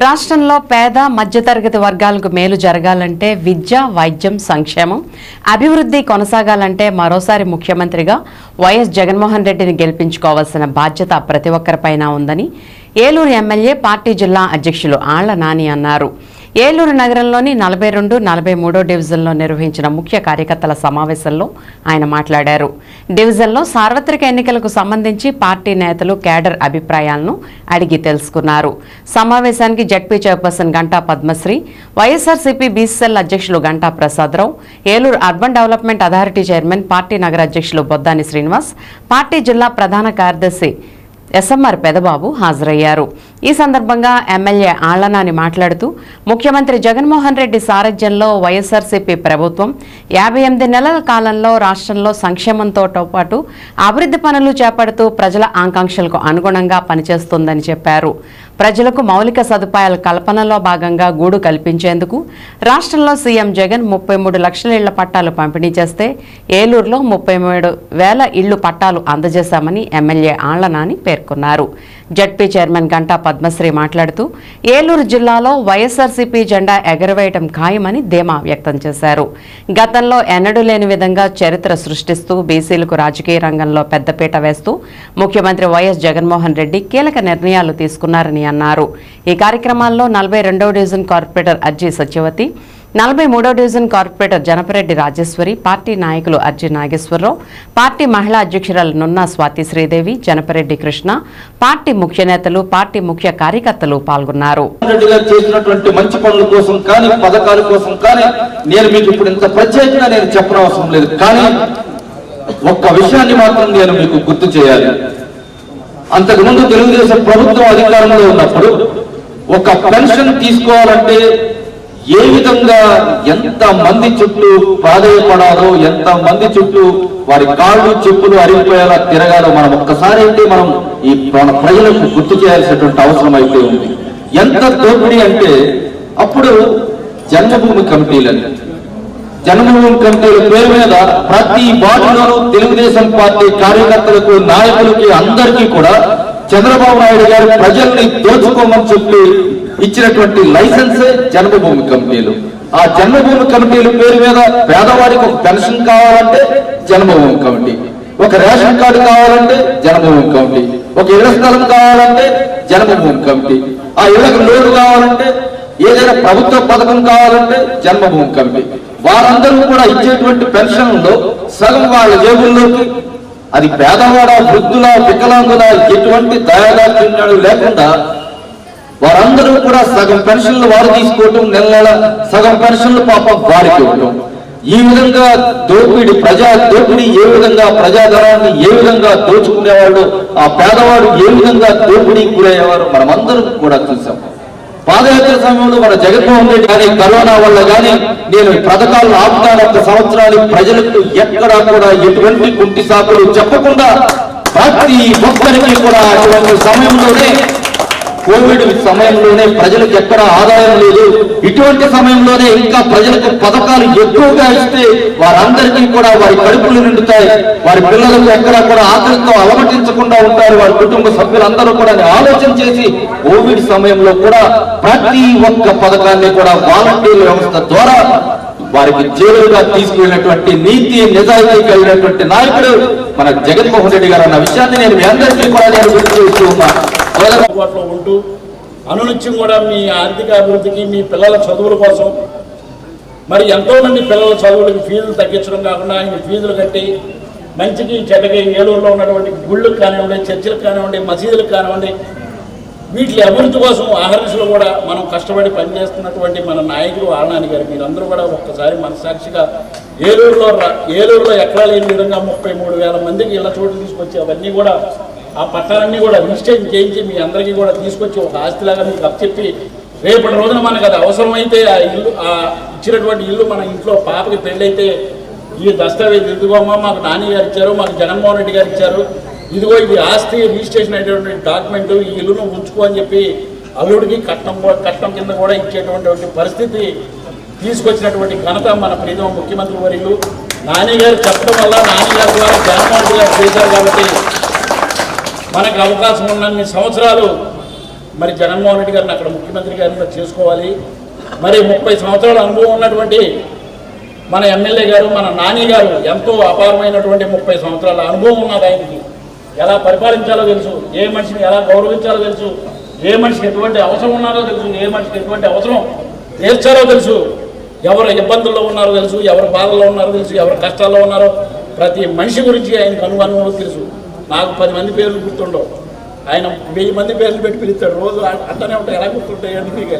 రాష్ట్రంలో పేద మధ్యతరగతి వర్గాలకు మేలు జరగాలంటే విద్య వైద్యం సంక్షేమం. అభివృద్ధి కొనసాగాలంటే మరోసారి ముఖ్యమంత్రిగా వైఎస్ జగన్మోహన్ రెడ్డిని గెలిపించుకోవాల్సిన బాధ్యత ప్రతి ఒక్కరిపైన ఉందని ఏలూరు ఎమ్మెల్యే పార్టీ జిల్లా అధ్యక్షులు ఆళ్ళ నాని అన్నారు. ఏలూరు నగరంలోని నలభై రెండు నలభై మూడో డివిజన్లో నిర్వహించిన ముఖ్య కార్యకర్తల సమావేశంలో ఆయన మాట్లాడారు. డివిజన్లో సార్వత్రిక ఎన్నికలకు సంబంధించి పార్టీ నేతలు కేడర్ అభిప్రాయాలను అడిగి తెలుసుకున్నారు. సమావేశానికి జడ్పీ చైర్పర్సన్ గంటా పద్మశ్రీ వైఎస్ఆర్సీపీ బీసీఎల్ అధ్యక్షులు Ganta Prasadarao Eluru urban development authority chairman party నగర అధ్యక్షులు బొద్దాని శ్రీనివాస్ పార్టీ జిల్లా ప్రధాన కార్యదర్శి ఎస్ఎంఆర్ పెదబాబు హాజరయ్యారు. ఈ సందర్భంగా ఎమ్మెల్యే ఆళ్ళనాని మాట్లాడుతూ ముఖ్యమంత్రి జగన్మోహన్ రెడ్డి సారథ్యంలో వైఎస్ఆర్సీపీ ప్రభుత్వం యాభై ఎనిమిది నెలల కాలంలో రాష్ట్రంలో సంక్షేమంతో పాటు అభివృద్ధి పనులు చేపడుతూ ప్రజల ఆకాంక్షలకు అనుగుణంగా పనిచేస్తుందని చెప్పారు. ప్రజలకు మౌలిక సదుపాయాల కల్పనలో భాగంగా గూడు కల్పించేందుకు రాష్ట్రంలో సీఎం జగన్ ముప్పై మూడు లక్షల ఇళ్ళ పట్టాలు పంపిణీ చేస్తే ఏలూరులో ముప్పై మూడు వేల ఇళ్ళు పట్టాలు అందజేశామని ఎమ్మెల్యే ఆళ్ళనాని పేర్కొన్నారు. జడ్పీ చైర్మన్ గంటా పద్మశ్రీ మాట్లాడుతూ ఏలూరు జిల్లాలో వైఎస్ఆర్సీపీ జెండా ఎగరవేయటం ఖాయమని ధీమా వ్యక్తం చేశారు. గతంలో ఎన్నడూ లేని విధంగా చరిత్ర సృష్టిస్తూ బీసీలకు రాజకీయ రంగంలో పెద్దపీట వేస్తూ ముఖ్యమంత్రి వైఎస్ జగన్మోహన్ రెడ్డి కీలక నిర్ణయాలు తీసుకున్నారని అన్నారు. ఈ కార్యక్రమాల్లో నలభై రెండవ డివిజన్ కార్పొరేటర్ అర్జీ సత్యవతి నలభై మూడో division corporator Janapareddy Rajeswari party నాయకులు అర్జీ నాగేశ్వరరావు పార్టీ మహిళా అధ్యక్షురాలు నున్నా స్వాతి శ్రీదేవి జనపరెడ్డి కృష్ణ పార్టీ ముఖ్య నేతలు పార్టీ ముఖ్య కార్యకర్తలు పాల్గొన్నారు. మంచి పనుల కోసం కానీ పథకాల కోసం కానీ నేను మీకు ఇప్పుడు ఇంత ప్రత్యేకంగా నేను చెప్పనవసరం లేదు. కానీ ఒక్క విషయాన్ని మాత్రం నేను మీకు గుర్తు చేయాలి. అంతకుముందు తెలుగుదేశం ప్రభుత్వం అధికారంలో ఉన్నప్పుడు ఒక పెన్షన్ తీసుకోవాలంటే ఏ విధంగా ఎంత మంది చుట్టూ ప్రాధాయపడాలో ఎంత మంది చుట్టూ వారి కాళ్ళు చెప్పులు అరిగిపోయేలా తిరగాలో మనం ఒక్కసారి అయితే మనం ఈ మన ప్రజలకు గుర్తు చేయాల్సినటువంటి అవసరం అయితే ఉంది. ఎంత దోపిడీ అంటే అప్పుడు జన్మభూమి కమిటీలని. జన్మభూమి కమిటీల పేరు మీద ప్రతి వార్డులోనూ తెలుగుదేశం పార్టీ కార్యకర్తలకు నాయకులకి అందరికీ కూడా చంద్రబాబు నాయుడు గారు ప్రజల్ని దోచుకోమని చెప్పి ఇచ్చినటువంటి లైసెన్సే జన్మభూమి కమిటీలు ఆ జన్మభూమి కమిటీల పేరు మీద పేదవాడికి ఒక పెన్షన్ కావాలంటే జన్మభూమి కమిటీ. ఒక రేషన్ కార్డు కావాలంటే జన్మభూమి కమిటీ. ఒక ఇళ్ళ స్థలం కావాలంటే జన్మభూమి కమిటీ. ఆ ఇళ్ళకు లోన్ కావాలంటే ఏదైనా ప్రభుత్వ పథకం కావాలంటే జన్మభూమి కమిటీ. వారందరూ కూడా ఇచ్చేటువంటి పెన్షన్లో సగం వాళ్ళ జేబుల్లోకి అది పేదవాడ వృద్ధుల వికలాంగుల ఎటువంటి దయాదాక్షిణ్యాలు లేకుండా వారందరూ కూడా సగం పెన్షన్లు వారు తీసుకోవటం నెల నెల సగం పెన్షన్లు పాప వారికి ఇవ్వటం. ఈ విధంగా దోపిడి ప్రజా దోపిడి ఏ విధంగా ప్రజాధనాన్ని ఏ విధంగా దోచుకునేవాళ్ళు ఆ పేదవాడు ఏ విధంగా దోపిడీ గురయ్యేవారు మనమందరం కూడా చూసాం పాదయాత్ర సమయంలో మన జగన్మోహన్ రెడ్డి కానీ కరోనా వల్ల కానీ నేను పథకాలను ఆపుతాను ఒక సంవత్సరానికి ప్రజలకు ఎక్కడా కూడా ఎటువంటి కుంటి సాకులు చెప్పకుండా ప్రతి ఒక్కరికి కూడా అటువంటి సమయంలోనే కోవిడ్ సమయంలోనే ప్రజలకు ఎక్కడ ఆదాయం లేదు ఇటువంటి సమయంలోనే ఇంకా ప్రజలకు పథకాలు ఎక్కువగా ఇస్తే వారందరికీ కూడా వారి కడుపులు నిండుతాయి. వారి పిల్లలకు ఎక్కడ కూడా ఆకలితో అలమటించకుండా ఉంటారు. వారి కుటుంబ సభ్యులందరూ కూడా ఆలోచన చేసి కోవిడ్ సమయంలో కూడా ప్రతి ఒక్క పథకాన్ని కూడా వాలంటీర్ వ్యవస్థ ద్వారా వారికి చేరువుగా తీసుకువెళ్ళినటువంటి నీతి నిజాయితీ కలిగినటువంటి నాయకుడు మన జగన్మోహన్ రెడ్డి గారు అన్న విషయాన్ని నేను మీ అందరికీ కూడా నేను గుర్తు చేస్తూ ఉన్నాను అందుబాటులో ఉంటూ అనునిత్యం కూడా మీ ఆర్థిక అభివృద్ధికి మీ పిల్లల చదువుల కోసం. మరి ఎంతో మంది పిల్లల చదువులకు ఫీజులు తగ్గించడం కాకుండా ఆయన ఫీజులు కట్టి మంచికి చెడ్డకి ఏలూరులో ఉన్నటువంటి గుళ్ళకు కానివ్వండి చర్చిలకు కానివ్వండి మసీదులకు కానివ్వండి వీటి అభివృద్ధి కోసం ఆహర్నిశలు కూడా మనం కష్టపడి పనిచేస్తున్నటువంటి మన నాయకులు ఆళ్ళనాని గారు. మీరందరూ కూడా ఒక్కసారి మనసాక్షిగా ఏలూరులో ఏలూరులో ఎక్కడా లేని విధంగా ముప్పై మూడు వేల మందికి ఇళ్ళ చోటు తీసుకొచ్చి అవన్నీ కూడా ఆ పట్టాలన్నీ కూడా రిజిస్ట్రేషన్ చేయించి మీ అందరికీ కూడా తీసుకొచ్చి ఒక ఆస్తిలాగా మీకు అప్పచెప్పి రేపటి రోజున మనకు అది అవసరమైతే ఆ ఇల్లు ఆ ఇచ్చినటువంటి ఇల్లు మన ఇంట్లో పాపకి పెళ్ళైతే ఈ దస్తావేజ్ ఇదిగోమ్మా మాకు నాని గారు ఇచ్చారు మాకు జగన్మోహన్ రెడ్డి గారు ఇచ్చారు. ఇదిగో ఇది ఆస్తి రిజిస్ట్రేషన్ అయినటువంటి డాక్యుమెంట్ ఈ ఇల్లును ఉంచుకో అని చెప్పి అల్లుడికి కట్నం కట్నం కింద కూడా ఇచ్చేటువంటి పరిస్థితి తీసుకొచ్చినటువంటి ఘనత మన ప్రీతమ ముఖ్యమంత్రి వర్యులు నాని గారు చెప్పడం వల్ల నాని గారి ద్వారా జగన్మోహన్ రెడ్డి గారు చేశారు కాబట్టి మనకు అవకాశం ఉన్నన్ని సంవత్సరాలు. మరి జగన్మోహన్ రెడ్డి గారిని అక్కడ ముఖ్యమంత్రి గారిని చేసుకోవాలి. మరి ముప్పై సంవత్సరాల అనుభవం ఉన్నటువంటి మన ఎమ్మెల్యే గారు మన నాని గారు ఎంతో అపారమైనటువంటి ముప్పై సంవత్సరాల అనుభవం ఉన్నది ఆయనకి. ఎలా పరిపాలించాలో తెలుసు ఏ మనిషిని ఎలా గౌరవించాలో తెలుసు ఏ మనిషికి ఎటువంటి అవసరం ఉన్నారో తెలుసు ఏ మనిషికి ఎటువంటి అవసరం తీర్చారో తెలుసు ఎవరు ఇబ్బందుల్లో ఉన్నారో తెలుసు ఎవరు బాధల్లో ఉన్నారో తెలుసు ఎవరు కష్టాల్లో ఉన్నారో ప్రతి మనిషి గురించి ఆయనకు అనుభవం తెలుసు. నాకు పది మంది పేర్లు గుర్తుండవు. ఆయన వెయ్యి మంది పేర్లు పెట్టి పిలుస్తాడు. రోజు అట్లనే ఉంటాయి. ఎలా గుర్తుంటాయి అన్నీ మీకు